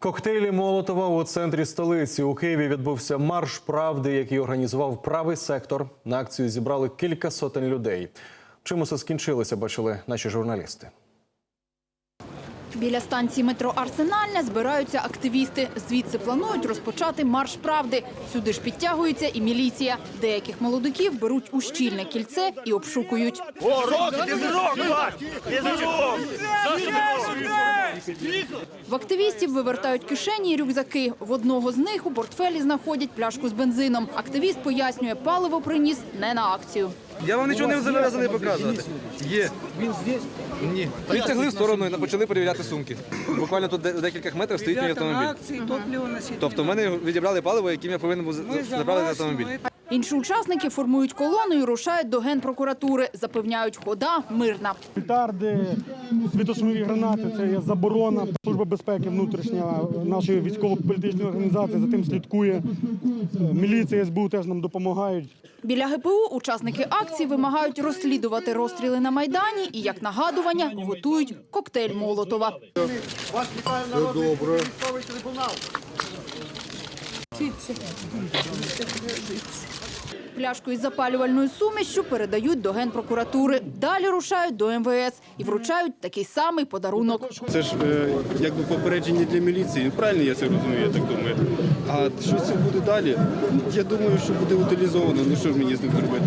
Коктейлі Молотова у центрі столиці у Києві відбувся марш правди, який організував правий сектор. На акцію зібрали кілька сотень людей. Чим усе скінчилося, бачили наші журналісти. Біля станції метро Арсенальне збираються активісти. Звідси планують розпочати марш правди. Сюди ж підтягується і міліція. Деяких молодиків беруть у щільне кільце і обшукують. В активістів вивертають кишені і рюкзаки. В одного з них у портфелі знаходять пляшку з бензином. Активіст пояснює, паливо приніс не на акцію. Я вам нічого не зобов'язаний показувати. Є. Він здесь? Ні. Відтягли в сторону і почали перевіряти сумки. Буквально тут де- в декількох метрах стоїть мій на автомобіль. Тобто в мене відібрали паливо, яким я повинен був за- Ми за заправити вас, автомобіль. Інші учасники формують колону і рушають до генпрокуратури. Запевняють, хода мирна. Петарди, світошумові гранати це є заборона. Служба безпеки внутрішня нашої військово-політичної організації за тим слідкує. Міліція СБУ теж нам допомагають. Біля ГПУ учасники акції вимагають розслідувати розстріли на Майдані і, як нагадування, готують коктейль Молотова. Пляшку із запалювальною сумішчю передають до генпрокуратури. Далі рушають до МВС і вручають такий самий подарунок. Це ж е, якби попередження для міліції. Правильно я це розумію, я так думаю. А що це буде далі? Я думаю, що буде утилізовано. Ну що ж мені з ним зробити?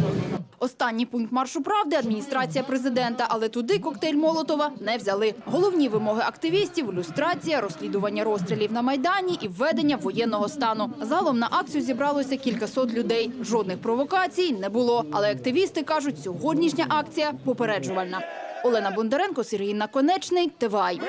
Останній пункт маршу правди адміністрація президента, але туди коктейль Молотова не взяли. Головні вимоги активістів люстрація, розслідування розстрілів на майдані і введення воєнного стану. Загалом на акцію зібралося кількасот людей. Жодних провокацій не було. Але активісти кажуть, сьогоднішня акція попереджувальна. Олена Бондаренко, Сергій Наконечний, ТВАЙ.